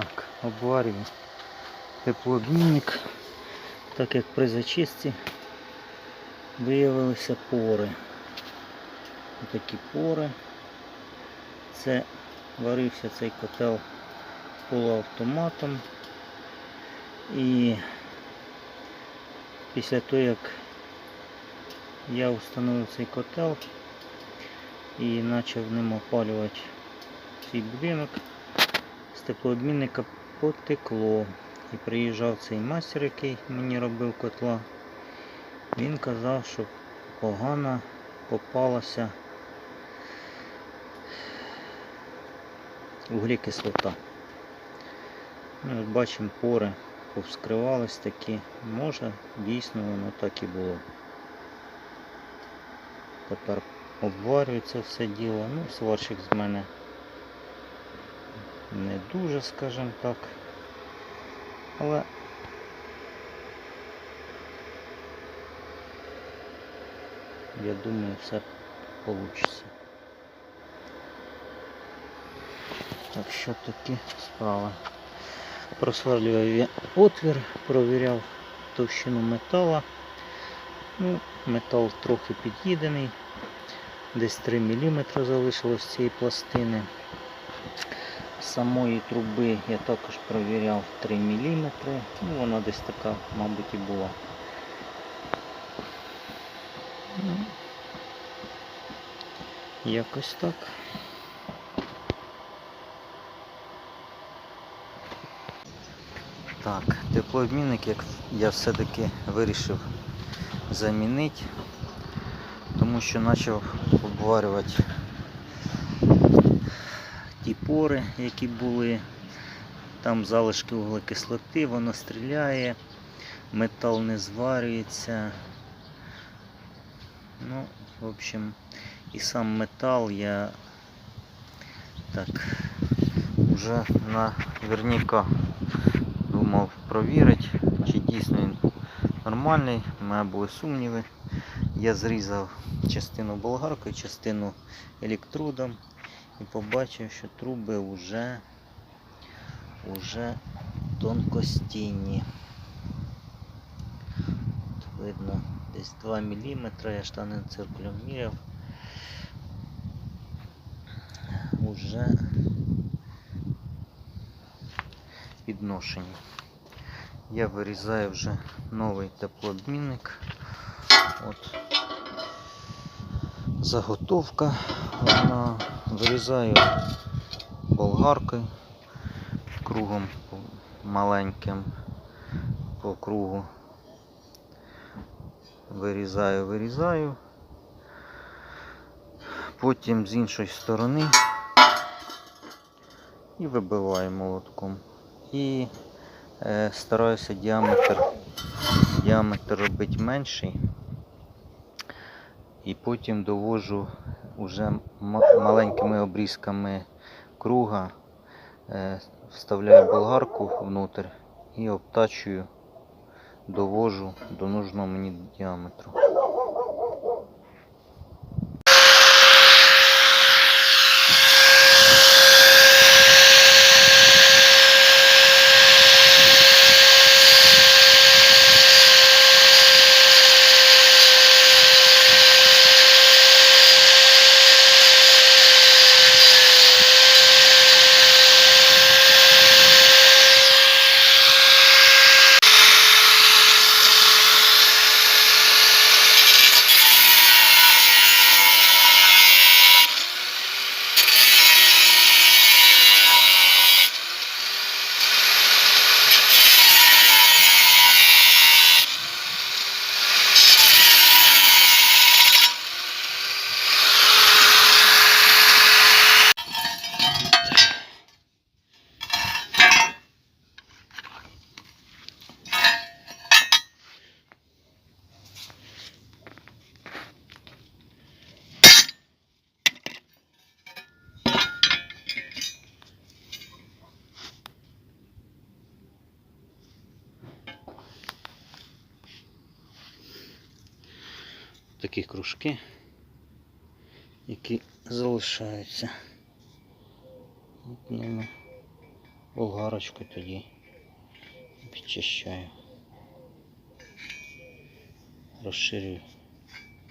Так, обварюю теплообмінник, так як при зачистці виявилися пори. Такі пори. Це варився цей котел полуавтоматом. І після того, як я встановив цей котел і почав ним опалювати свій будинок, з теплообмінника потекло. І приїжджав цей майстер, який мені робив котла. Він казав, що погано попалася углекислота. Ну, от бачимо, пори повскривались такі. Може, дійсно воно так і було. Тепер обварюється все діло. Ну, сварщик з мене не дуже, скажімо так. Але я думаю, все вийде. Так що такі справи. Просверлював я отвір, провіряв товщину метала. Ну, метал трохи під'їдений. Десь 3 мм залишилось цієї пластини. Самої труби я також провіряв 3 мм. Ну, вона десь така, мабуть, і була. Якось так. Так, теплообмінник як я все-таки вирішив замінити, тому що почав обварювати ті які були. Там залишки вуглекислоти, воно стріляє, метал не зварюється. Ну, в общем, і сам метал я так вже наверняка думав провірити, чи дійсно він нормальний. У мене були сумніви. Я зрізав частину болгаркою, частину електродом і побачив, що труби вже, вже тонкостінні. От видно десь 2 мм, я штани циркулем міряв. Уже підношені. Я вирізаю вже новий теплообмінник. От заготовка. Вона вирізаю болгаркою кругом маленьким по кругу. Вирізаю, вирізаю. Потім з іншої сторони і вибиваю молотком. І е, стараюся діаметр, діаметр робити менший. І потім довожу уже маленькими обрізками круга, е, вставляю болгарку внутрь і обтачую, довожу до нужного мені діаметру. Такі кружки, які залишаються. От ними болгарочкою тоді підчищаю. Розширюю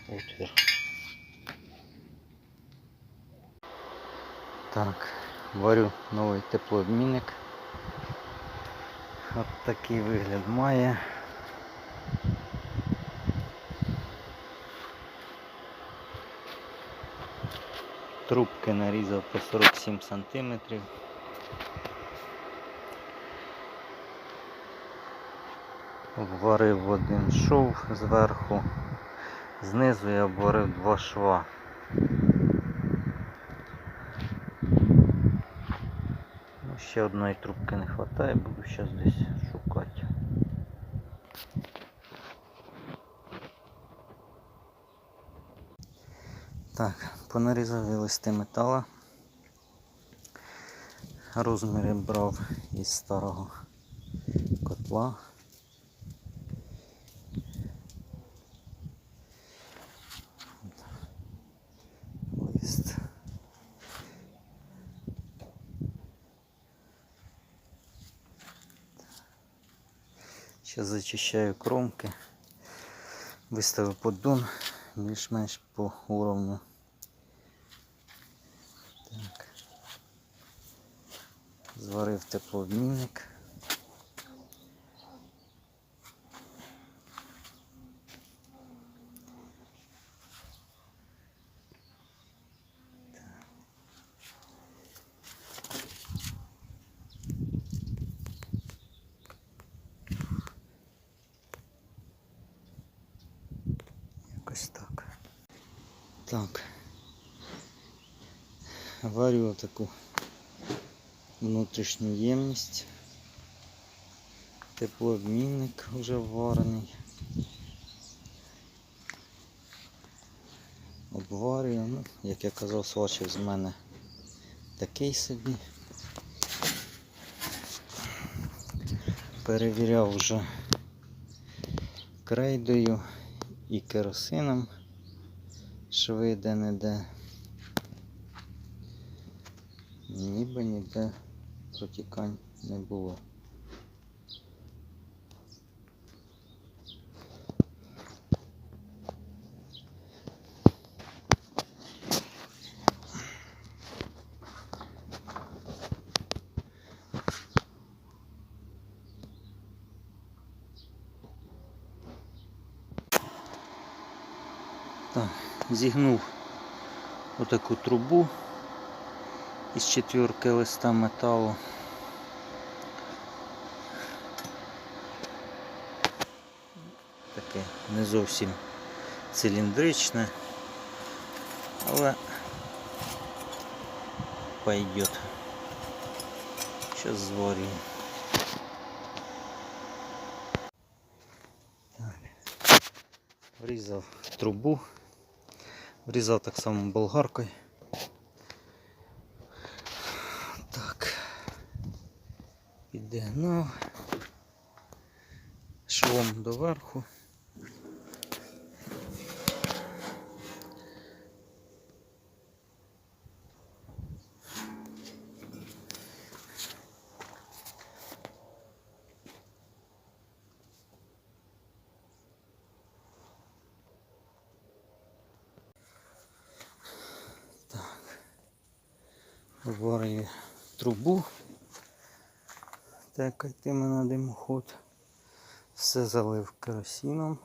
отвір. Так, варю новий теплообмінник. От такий вигляд має. Трубки нарізав по 47 сантиметрів. Обварив один шов зверху, знизу я обварив два шва. Ну, ще одної трубки не вистачає, буду зараз десь шукати. Так, понарізав листи метала. Розміри брав із старого котла. Лист. Зараз зачищаю кромки. Виставив поддон більш-менш по уровню. Так. Зварив теплообмінник. Якось так. Так. Варю таку внутрішню ємність. Теплообмінник вже варений. Обварюю, ну, як я казав, сварчик з мене такий собі. Перевіряв вже крейдою і керосином шви де-не-де. Ніби ніде протікань не було. Зігнув отаку трубу із четвірки листа металу. Таке не зовсім циліндричне, але пойдет. Сейчас зварю. Врізав трубу, врізав так само болгаркою. Підігнав. Швом доверху. Варю трубу, так йтиме на димоход. Все залив керосином.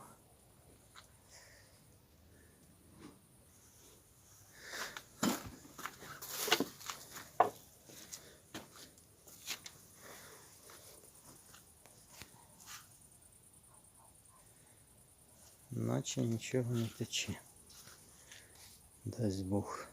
Наче нічого не тече. Дасть Бог.